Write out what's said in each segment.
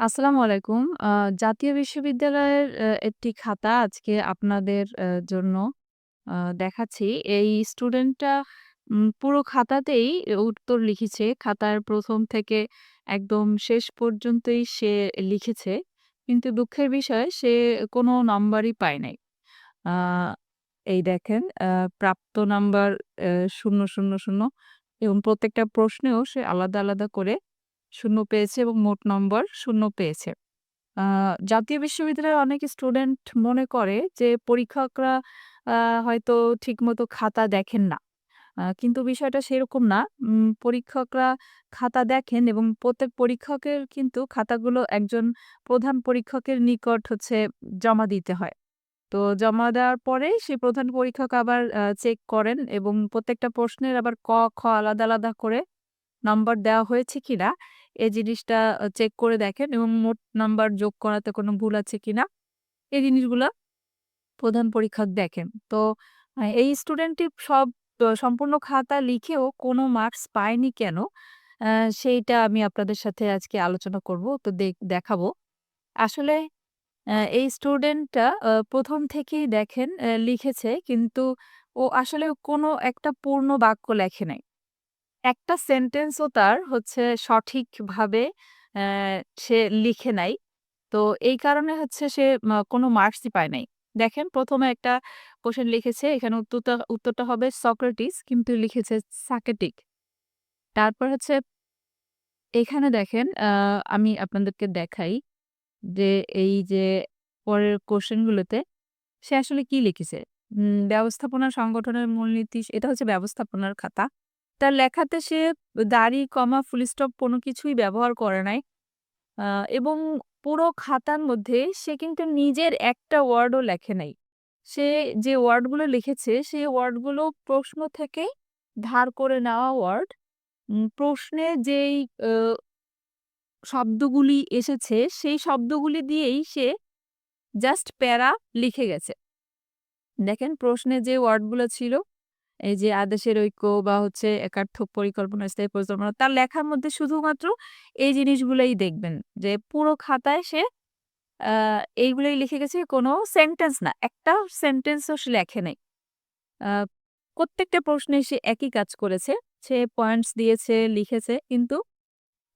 আসসালামু আলাইকুম। জাতীয় বিশ্ববিদ্যালয়ের একটি খাতা আজকে আপনাদের জন্য দেখাচ্ছি। এই স্টুডেন্টটা পুরো খাতাতেই উত্তর লিখেছে। খাতার ১ম থেকে একদম শেষ পর্যন্তই সে লিখেছে। কিন্তু দুঃখের বিষয় সে কোনো নাম্বারই পায় নাই। এই দেখেন প্রাপ্ত নাম্বার অ্যা ০০০ এবং প্রত্যেকটা প্রশ্নেও সে আলাদা, আলাদা করে ০ পেয়েছে এবং মোট নম্বর শূন্য পেয়েছে। জাতীয় বিশ্ববিদ্যালয়ের অনেক স্টুডেন্ট মনে করে যে পরীক্ষকরা হয়তো ঠিকমতো খাতা দেখেন না। কিন্তু বিষয়টা সেরকম না। পরীক্ষকরা খাতা দেখেন এবং প্রত্যেক পরীক্ষকের কিন্তু খাতাগুলো একজন প্রধান পরীক্ষকের নিকট হচ্ছে জমা দিতে হয়। তো জমা দেওয়ার পরে সেই প্রধান পরীক্ষক আবার চেক করেন এবং প্রত্যেকটা প্রশ্নের আবার ক, খ আলাদা, আলাদা করে নাম্বার দেওয়া হয়েছে কিনা এই জিনিসটা চেক করে দেখেন এবং মোট নাম্বার যোগ করাতে কোনো ভুল আছে কিনা এই জিনিসগুলো প্রধান পরীক্ষক দেখেন। তো এই স্টুডেন্টটি সব সম্পূর্ণ খাতা লিখেও কোনো মার্কস পায়নি কেন? সেইটা আমি আপনাদের সাথে আজকে আলোচনা করব। তো দেখ, দেখাবো। আসলে এই স্টুডেন্টটা প্রথম থেকেই দেখেন লিখেছে, কিন্তু ও আসলে কোনো একটা পূর্ণ বাক্য লেখে নাই। একটা সেন্টেন্সও তার হচ্ছে সঠিকভাবে সে লিখে নাই। তো এই কারণে হচ্ছে সে কোনো মার্কসই পায় নাই। দেখেন প্রথমে একটা কোশ্চেন লিখেছে। এখানে উত্তরটা উত্তরটা হবে সক্রেটিস কিন্তু লিখেছে সাকেটিক। তারপর হচ্ছে এখানে দেখেন আমি আপনাদেরকে দেখাই যে এই যে পরের কোশ্চেনগুলোতে সে আসলে কি লিখেছে? ব্যবস্থাপনা সংগঠনের মূলনীতি, এটা হচ্ছে ব্যবস্থাপনার খাতা। তার লেখাতে সে দাড়ি, কমা, ফুল স্টপ কোনো কিছুই ব্যবহার করে নাই। এবং পুরো খাতার মধ্যে সে কিন্তু নিজের একটা ওয়ার্ডও লেখে নাই। সে যে ওয়ার্ডগুলো লিখেছে সেই ওয়ার্ডগুলো প্রশ্ন থেকে ধার করে নেওয়া ওয়ার্ড। প্রশ্নে যেই শব্দগুলি এসেছে সেই শব্দগুলি দিয়েই সে জাস্ট প্যারা লিখে গেছে। দেখেন প্রশ্নে যে ওয়ার্ডগুলো ছিল এই যে আদেশের ঐক্য বা হচ্ছে একার্থ পরিকল্পনা, স্থায়ী পরিকল্পনা তার লেখার মধ্যে শুধুমাত্র এই জিনিসগুলোই দেখবেন যে পুরো খাতায় সে এইগুলাই লিখে গেছে কোনো সেন্টেন্স না। একটা সেন্টেন্সও সে লেখে নাই। প্রত্যেকটা প্রশ্নে সে একই কাজ করেছে। সে পয়েন্টস দিয়েছে, লিখেছে কিন্তু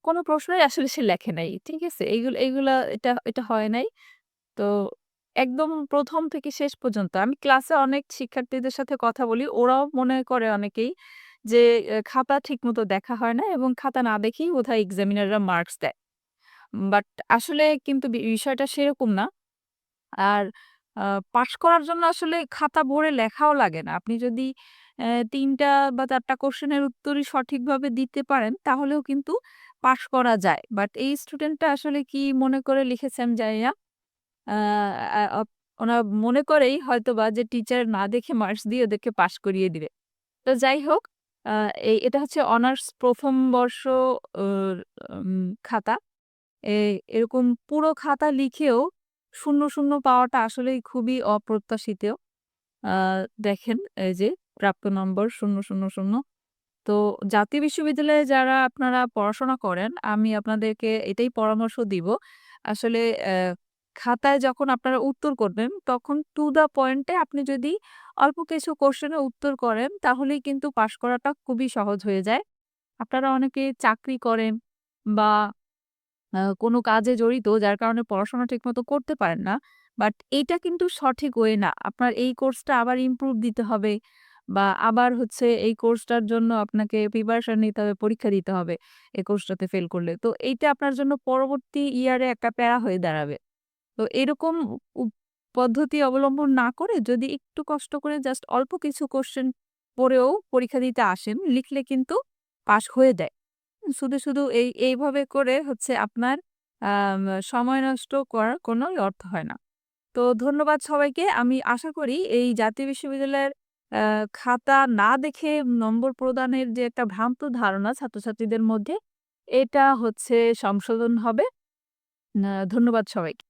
কোনো প্রশ্নই আসলে সে লেখে নাই। ঠিক আছে? এইগুলো এইগুলো এটা এটা হয় নাই। তো একদম প্রথম থেকে শেষ পর্যন্ত আমি ক্লাসে অনেক শিক্ষার্থীদের সাথে কথা বলি। ওরাও মনে করে অনেকেই যে, এ, খাতা ঠিকমতো দেখা হয় না এবং খাতা না দেখেই বোধহয় এক্সামিনাররা মার্কস দেয়। বাট আসলে কিন্তু বি, বিষয়টা সেরকম না। আর পাস করার জন্য আসলে খাতা ভরে লেখাও লাগে না। আপনি যদি অ্যা ৩ টা বা ৪ টা কোয়েশ্চেনের উত্তরই সঠিকভাবে দিতে পারেন, তাহলেও কিন্তু পাস করা যায়। বাট এই স্টুডেন্টটা আসলে কি মনে করে লিখেছে আমি জানি না। আ ওনার মনে করেই হয়তোবা যে টিচার না দেখে মার্কস দিয়ে ওদেরকে পাশ করিয়ে দিবে। তো যাই হোক এই এটা হচ্ছে অনার্স ১ম বর্ষ উম খাতা। এরকম পুরো খাতা লিখেও ০, ০ পাওয়াটা আসলেই খুবই অপ্রত্যাশিত। দেখেন এই যে প্রাপ্ত নম্বর ০, ০, ০ তো জাতীয় বিশ্ববিদ্যালয়ে যারা আপনারা পড়াশোনা করেন, আমি আপনাদেরকে এটাই পরামর্শ দিব। আসলে খাতায় যখন আপনারা উত্তর করবেন, তখন টু দ্য পয়েন্টে আপনি যদি অল্প কিছু কোয়েশ্চেনের উত্তর করেন, তাহলেই কিন্তু পাশ করাটা খুবই সহজ হয়ে যায়। আপনারা অনেকে চাকরি করেন বা কোনো কাজে জড়িত যার কারণে পড়াশোনা ঠিকমতো করতে পারেন না। বাট এইটা কিন্তু সঠিক ওয়ে না। আপনার এই কোর্সটা আবার ইমপ্রুভ দিতে হবে বা আবার হচ্ছে এই কোর্সটার জন্য আপনাকে প্রিপারেশন নিতে হবে, পরীক্ষা দিতে হবে এই কোর্সটাতে ফেল করলে। তো এইটা আপনার জন্য পরবর্তী ইয়ারে একটা প্যারা হয়ে দাঁড়াবে। তো এরকম পদ্ধতি অবলম্বন না করে যদি একটু কষ্ট করে জাস্ট অল্প কিছু কোয়েশ্চেন পড়েও পরীক্ষা দিতে আসেন, লিখলে কিন্তু পাস হয়ে যায়। শুধু, শুধু এই এইভাবে করে হচ্ছে আপনার সময় নষ্ট করার কোনো অর্থ হয় না। তো ধন্যবাদ সবাইকে। আমি আশা করি এই জাতীয় বিশ্ববিদ্যালয়ের খাতা না দেখে নম্বর প্রদানের যে একটা ভ্রান্ত ধারণা ছাত্রছাত্রীদের মধ্যে, এটা হচ্ছে সংশোধন হবে। ধন্যবাদ সবাইকে।